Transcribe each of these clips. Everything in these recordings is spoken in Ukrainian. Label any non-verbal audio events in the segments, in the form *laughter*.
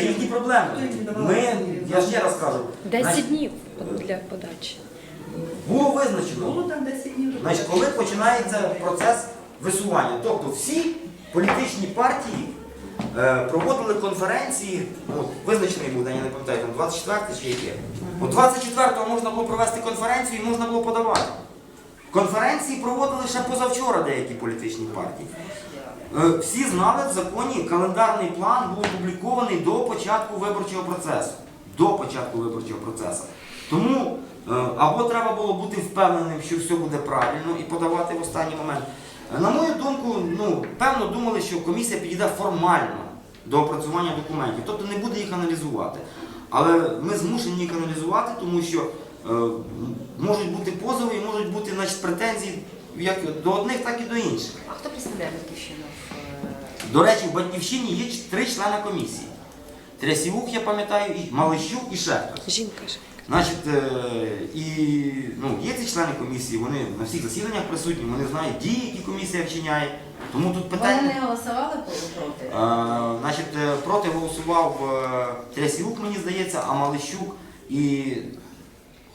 це їхні проблеми. Ми, я ще раз кажу, 10 днів для подачі. було визначено. Було там 10 днів. Значить, коли починається процес висування, тобто всі політичні партії е, проводили конференції, ну, визначений був день, я не пам'ятаю, там 24 чи яке. От 24-го можна було провести конференцію і можна було подавати. Конференції проводили ще позавчора деякі політичні партії. Е, Всі знали в законі, календарний план був опублікований до початку виборчого процесу. До початку виборчого процесу. Тому е, або треба було бути впевненим, що все буде правильно і подавати в останній момент. На мою думку, ну, певно думали, що комісія підійде формально до опрацювання документів, тобто не буде їх аналізувати. Але ми змушені їх аналізувати, тому що е, можуть бути позови і можуть бути значить, претензії як до одних, так і до інших. А хто представляє батьківщину? е, До речі, в Батьківщині є три члени комісії. Трясівук, я пам'ятаю, і Малищук і ще хтось. Жінка ж. Значить, е, і ну, є ці члени комісії, вони на всіх засіданнях присутні, вони знають дії, які комісія вчиняє. Тому тут Вони не голосували проти? Е, значить, проти голосував Трясівук, мені здається, а Малищук і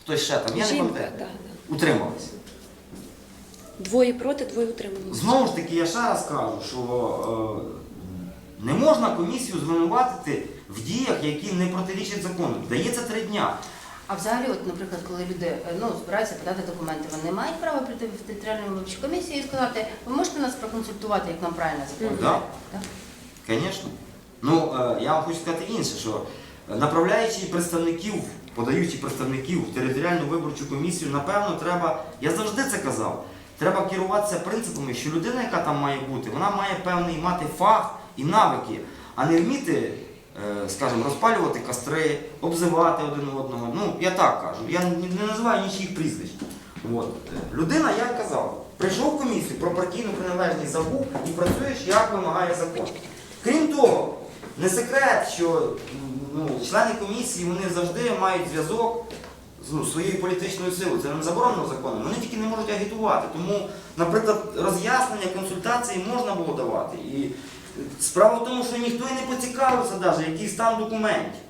хтось ще там. Я не пам'ятаю. да, да. Утрималися. Двоє проти, двоє утрималися. Знову ж таки, я ще раз кажу, що е, не можна комісію звинуватити в діях, які не протирічать закону. Дається три дня. А взагалі, от, наприклад, коли люди е, ну, збираються подати документи, вони мають право прийти в територіальну виборчу комісію і сказати, ви можете нас проконсультувати, як нам правильно заповнити? Да. Так? Звісно. Ну, е, я вам хочу сказати інше, що направляючи представників, подаючи представників в територіальну виборчу комісію, напевно, треба, я завжди це казав, треба керуватися принципами, що людина, яка там має бути, вона має певний мати фах і навики, а не вміти, е, скажімо, розпалювати костри, обзивати один одного. Ну, я так кажу, я не- називаю нічиїх прізвищ. От. Людина, я казав, прийшов в комісію про партійну приналежність забув і працюєш, як вимагає закон. Крім того, не секрет, що ну, члени комісії вони завжди мають зв'язок ну, своєю політичною силою. Це не заборонено законом. Вони тільки не можуть агітувати. Тому, наприклад, роз'яснення, консультації можна було давати. І справа в тому, що ніхто і не поцікавився, навіть, який стан документів.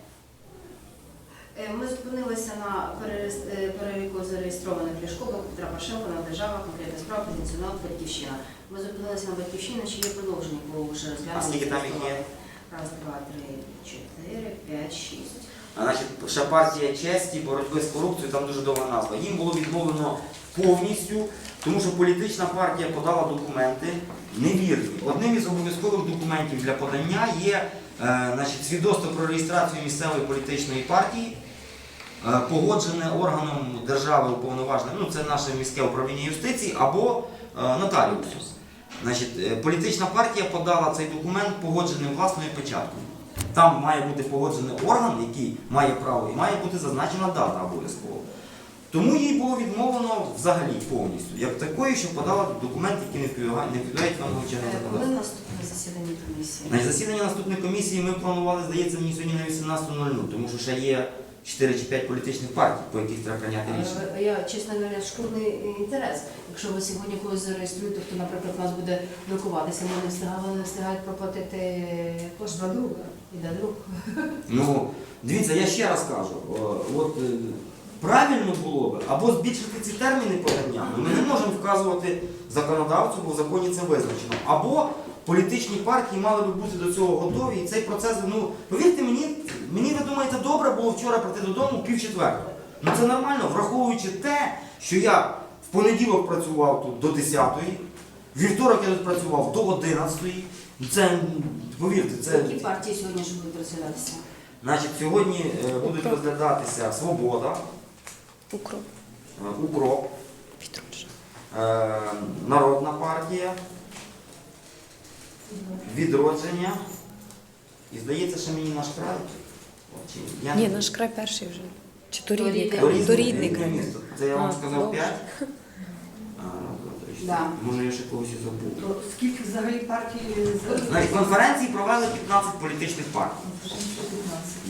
Е, Ми зупинилися на е, переліку зареєстрованих Ляшко, Петра Порошенко, на держава, конкретна справа, позиціонал, батьківщина. Ми зупинилися на батьківщині, чи є продовження, бо вже розглянули. А скільки там їх є? Раз, два, три, чотири, п'ять, шість. Значить, ще партія честі, боротьби з корупцією, там дуже довга назва. Їм було відмовлено повністю, тому що політична партія подала документи невірні. Одним із обов'язкових документів для подання є е, значить, свідоцтво про реєстрацію місцевої політичної партії, е, погоджене органом держави уповноважене, ну це наше міське управління юстиції або е, нотаріусу. Значить, е, політична партія подала цей документ погодженим власною печаткою. Там має бути погоджений орган, який має право, і має бути зазначена дата обов'язково. Тому їй було відмовлено взагалі повністю, як такої, що подала документ, які не відповідають не відповідають вимогам чинного Е, Коли наступне засідання комісії? На засідання наступної комісії ми планували, здається, мені сьогодні на 18.00, тому що ще є 4 чи 5 політичних партій, по яких треба прийняти рішення. Я, чесно говоря, шкурний інтерес. Якщо ви сьогодні когось зареєструєте, хто, наприклад, у нас буде друкуватися, ми не встигали, не встигають проплатити кошти до друга. І до друга. Ну, дивіться, я ще раз кажу, от е, правильно було б або збільшити ці терміни подання, ми не можемо вказувати законодавцю, бо в законі це визначено. Або політичні партії мали би бути до цього готові, і цей процес, ну, повірте мені, мені ви думаєте, добре було вчора прийти додому пів четвертого. Ну це нормально, враховуючи те, що я в понеділок працював тут до 10-ї, вівторок я тут працював до 11-ї. Ну, Це, повірте, це. Які партії сьогодні ж будуть розглядатися? Значить, сьогодні е, будуть розглядатися Свобода, Укроп. е, Укроп, е, Народна партія, Відродження. І здається, що мені наш край. Чи- я Ні, не- наш край перший вже. Чи то рідний Дорідний. край? То рідний край. місто. Це я вам А, сказав добре. 5. *laughs* Да. Може я ще когось і забув. То скільки взагалі партій Значить, конференції провели 15 політичних партій. 15.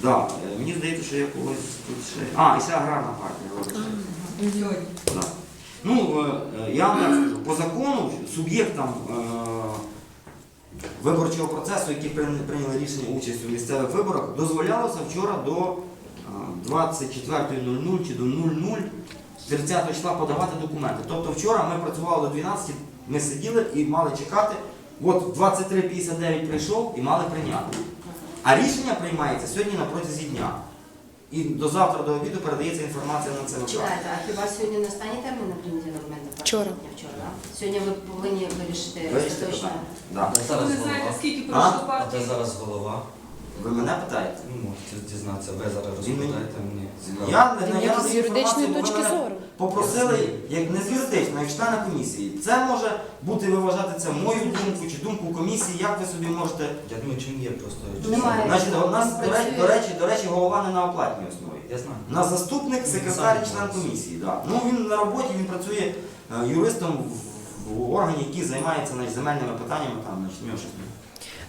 Да. е, Мені здається, що я когось тут ще. А, і ще аграрна партія. вибачте. Сьогодні. Да. Ну, е, е, я вам так скажу, по закону суб'єктам е, виборчого процесу, які прийняли рішення участь у місцевих виборах, дозволялося вчора до 24.00 чи до 00 30 числа подавати документи. Тобто вчора ми працювали до 12, ми сиділи і мали чекати. От 23.59 прийшов і мали прийняти. А рішення приймається сьогодні на протязі дня. І до завтра до обіду передається інформація на ЦВК. Чекайте, а хіба сьогодні не останній термін на прийняття документів? Вчора. Вчора. Сьогодні ви повинні вирішити Вирішити остаточно. питання. Да. Де Ви зараз не знаєте, голова? скільки А? пройшло А партій? де зараз голова? Ви мене питаєте? Ну, можете дізнатися, ви зараз розповідаєте мені. Цікаво. Я, я, як з юридичної інформацію, бо точки мене зору. Попросили, як не з юридичної, як члена комісії. Це може бути, ви вважати це мою думку чи думку комісії, як ви собі можете. Я думаю, чим є просто. Немає. Значить, у нас, до речі, до речі, до речі, голова не на оплатній основі. Я знаю. У нас заступник, секретар і член комісії. Да. Ну він на роботі, він працює е, юристом в, в органі, який займається значить, земельними питаннями, там, значить, в нього щось.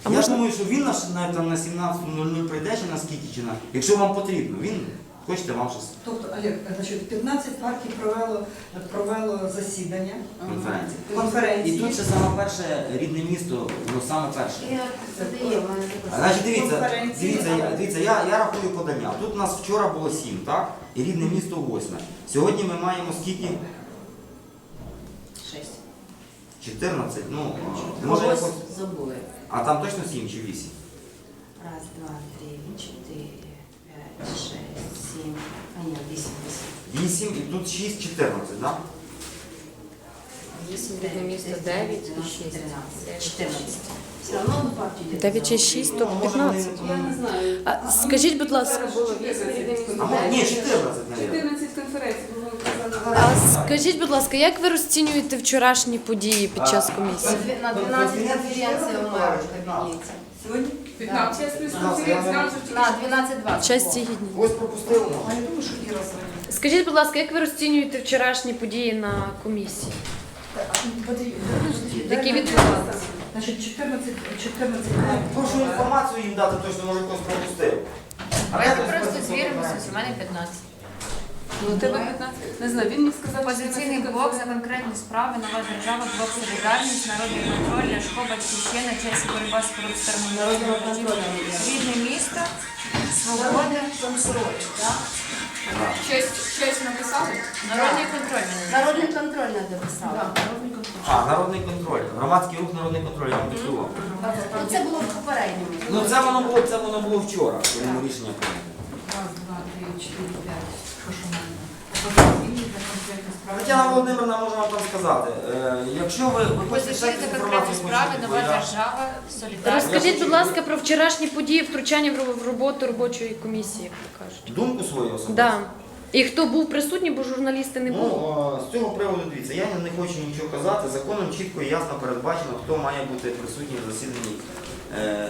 А Я можна- думаю, що він наш на, там, на 17.00 прийде чи на скільки, чи на. Якщо вам потрібно, він хочете вам щось Тобто, Олег, значить, 15 партій провело, провело засідання, конференції. І тут ще саме перше рідне місто, ну саме перше. А. Значить, дивіться, Конференції. дивіться, я, дивіться, я, я рахую подання. Тут у нас вчора було 7, так? І рідне місто 8. Сьогодні ми маємо скільки? Шесть. 14. Ну, а, може якось. забули. А там точно 7 чи 8? Раз, два, три, чотири, п'ять, шесть, сім. А ні, вісім, вісім. 8 і тут 6, 14, так? 8 рідне місто, 9 і 6. 14. Все одно партію йдете 9 чи за 6, Ну, то може, 15. Я не знаю. А скажіть, будь ласка, Було 8 рідне місто. А, може, ні, 14, мабуть. 14 конференцій, бо ви казали. а скажіть, будь ласка, як ви розцінюєте вчорашні події під час комісії? На 12 конференції у мене в кабінеті. Сьогодні? 15 плюс Да. конференція, зразу ж На 12.20. Часті гідні. Ось пропустили. ну. А я думаю, що Іра звонила. Скажіть, будь ласка, як ви розцінюєте вчорашні події на комісії? Які відбувалися? Значить, 14, 14 Прошу інформацію їм дати, точно може хтось пропустив. А Давайте просто звіримося, у мене 15. Ну, у тебе 15. Не знаю, він мені сказав, що Опозиційний 14 блок за конкретні справи, нова держава, блок солідарність, народний контроль, Ляшко, батьківщина, честь і боротьба з корупцією, Народного контролю. рідне місто, свобода, контроль, так? Честь, честь написали? народний контроль. Народний контроль не дописала. А, народний контроль. Громадський рух народний контроль, я вам диктував. Ну, це було в попередньому. Ну це воно було, це воно було вчора, коли ми рішення прийняли. Раз, два, три, чотири, п'ять. Тетяна Володимирівна може вам там сказати. Е, якщо ви, ви хочете конкретні інформацію справи, почути, нова я- держава, солідарність. Розкажіть, будь ласка, про вчорашні події втручання в ро- в роботу робочої комісії, як то кажуть. думку свою особисто. Да. І хто був присутній, бо журналісти не були. Ну, е, з цього приводу дивіться, я не хочу нічого казати. Законом чітко і ясно передбачено, хто має бути присутній в засіданні е,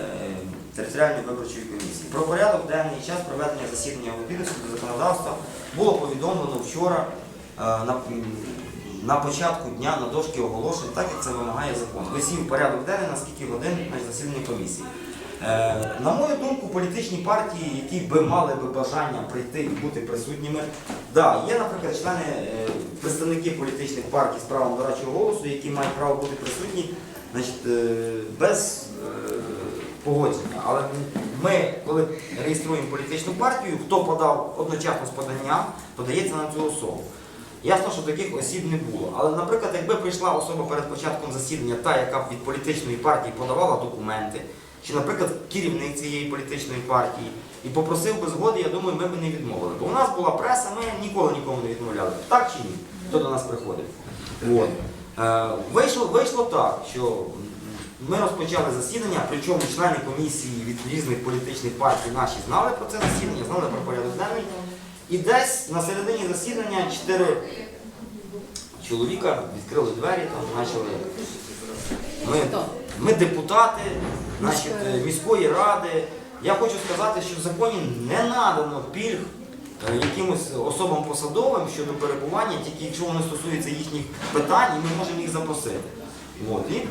територіальної виборчої комісії. Про порядок денний час проведення засідання відповідності до законодавства було повідомлено вчора е, на, на початку дня на дошки оголошень, так як це вимагає закон. Висів порядок денний на скільки годин на засіданні комісії. Е, На мою думку, політичні партії, які би мали би бажання прийти і бути присутніми, да, є, наприклад, члени, е, представники політичних партій з правом дорадчого голосу, які мають право бути присутні значить, без погодження. Але ми, коли реєструємо політичну партію, хто подав одночасно з поданням, подається на цю особу. Ясно, що таких осіб не було. Але, наприклад, якби прийшла особа перед початком засідання, та, яка від політичної партії подавала документи, чи, наприклад, керівник цієї політичної партії, і попросив би згоди, я думаю, ми б не відмовили. Бо у нас була преса, ми ніколи нікому не відмовляли. Так чи ні? Хто до нас приходив? От. Е, вийшло, вийшло так, що ми розпочали засідання, причому члени комісії від різних політичних партій наші знали про це засідання, знали про порядок денний. І десь на середині засідання чотири чоловіка відкрили двері, там почали. Ми, ми депутати значить, е, міської ради. Я хочу сказати, що в законі не надано пільг е, якимось особам посадовим щодо перебування, тільки якщо воно стосується їхніх питань, і ми можемо їх запросити. От. І,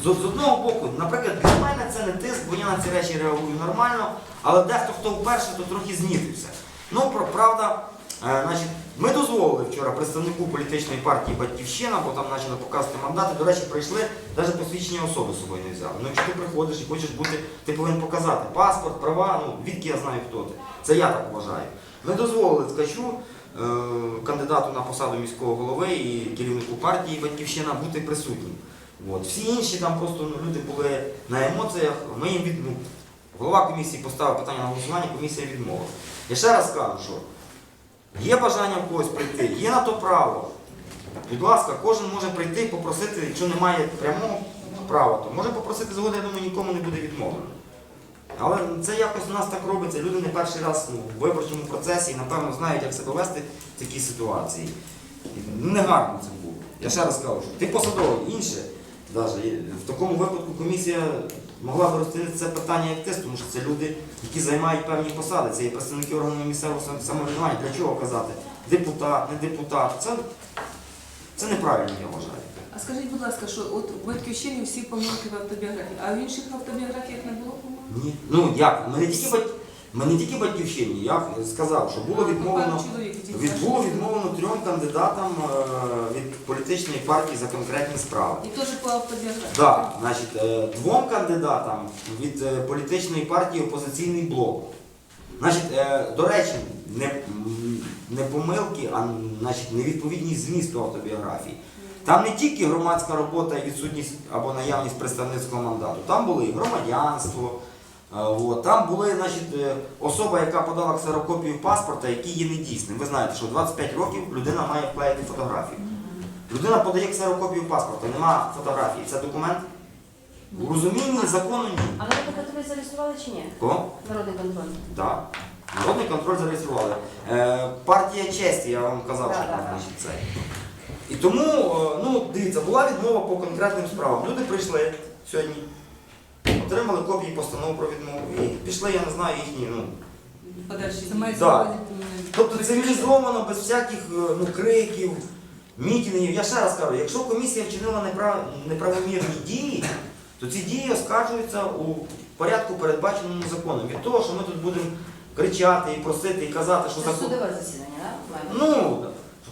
з, з одного боку, наприклад, для мене це не тиск, бо я на ці речі реагую нормально, але дехто, хто вперше, то трохи знітився. Ну, про- правда, Е, значить, ми дозволили вчора представнику політичної партії Батьківщина, бо там почали показувати мандати. До речі, прийшли, навіть посвідчення особи з собою не взяли. Ну, якщо ти приходиш і хочеш бути, ти повинен показати паспорт, права, ну відки я знаю, хто ти. Це я так вважаю. Ми дозволили ткачу, е, кандидату на посаду міського голови і керівнику партії Батьківщина бути присутнім. От. Всі інші там просто ну, люди були на емоціях. Ми їм від... ну, голова комісії поставив питання на голосування, комісія відмовила. Я ще раз кажу, що є бажання в когось прийти, є на то право. Будь ласка, кожен може прийти і попросити, якщо немає прямого права, то може попросити згоди, я думаю, нікому не буде відмовлено. Але це якось у нас так робиться. Люди не перший раз ну, в виборчому процесі і, напевно, знають, як себе вести в такій ситуації. Негарно це було. Я ще раз кажу, що ти посадовий, інше. В такому випадку комісія могла б розцінити це питання як тест, тому що це люди, які займають певні посади. Це є представники органів місцевого самоврядування. Для чого казати? Депутат, не депутат. Це, це неправильно, я вважаю. А скажіть, будь ласка, що от в батьківщині всі помилки в автобіографії, а в інших автобіографіях не було помилок? Ні. Ну як? Ми не тільки, бать... ми не тільки батьківщині. Я сказав, що було відмовлено. Чоловік тільки Від, було відмовлено трьом кандидатам е, від політичної партії за конкретні справи. І теж по автобіографії. Так, значить, е, двом кандидатам від е, політичної партії опозиційний блок. Значить, е, до речі, не, не помилки, а значить, невідповідність змісту автобіографії. Там не тільки громадська робота і відсутність або наявність представницького мандату, там були і громадянство. Е, от, Там були значить, е, особа, яка подала ксерокопію паспорта, який є недійсним. Ви знаєте, що 25 років людина має вклеїти фотографію. Людина подає ксерокопію паспорта, нема фотографії. Це документ? У розумінні закону ні. А народний контроль зареєстрували чи ні? Кого? Народний контроль. Так. Народний контроль зареєстрували. Е, партія честі, я вам казав, Да, що да, там да. це. І тому, е, ну, дивіться, була відмова по конкретним справам. Люди прийшли сьогодні, отримали копії постанов про відмову і пішли, я не знаю, їхні. Ну. Подальші. Це мається Да. Тобто цивілізовано, без всяких е, ну, криків, мітингів. Я ще раз кажу, якщо комісія вчинила неправ... неправомірні дії, то ці дії оскаржуються у порядку, передбаченому законом. Від того, що ми тут будемо кричати і просити, і казати, що Це закон. судове засідання, так? Ну,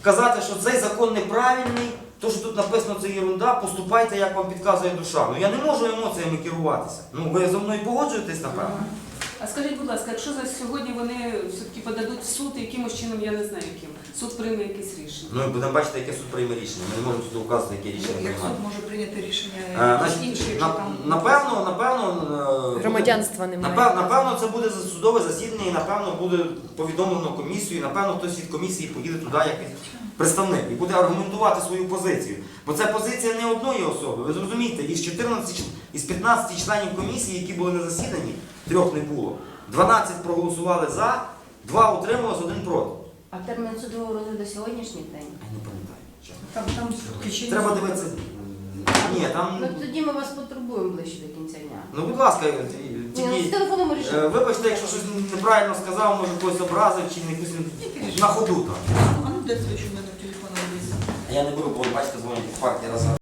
казати, що цей закон неправильний, то, що тут написано, це ерунда, поступайте, як вам підказує душа. Ну я не можу емоціями керуватися. Ну, ви зі мною погоджуєтесь, напевно? А скажіть, будь ласка, якщо за сьогодні вони все-таки подадуть в суд, якимось чином, я не знаю яким, суд прийме якесь рішення. Ну, і будемо бачити, яке суд прийме рішення. Ми не можемо суду вказувати, яке рішення Як приймати. суд може прийняти рішення Е, значить, інші, якщо на- там Напевно, напевно, е, Громадянства немає. Напев- Напевно, це буде судове засідання і напевно буде повідомлено комісію, і напевно хтось від комісії поїде туди як від представник і буде аргументувати свою позицію. Бо це позиція не одної особи. Ви зрозумієте, із 14 із 15 членів комісії, які були на засіданні, трьох не було. 12 проголосували за, два утрималось, один проти. А термін судового розгляду сьогоднішній день? Я не пам'ятаю. чесно. там, там включення Треба суду. дивитися. Ні, там. Ну тоді ми вас потурбуємо ближче до кінця дня. Ну, будь ласка, Ні, ну, з тільки. телефоном Е, рішимо. Вибачте, якщо щось неправильно сказав, може когось образив чи не якусь на ходу там. А ну де це, що в мене в? Я не беру, бо бачите, дзвонять партія раз.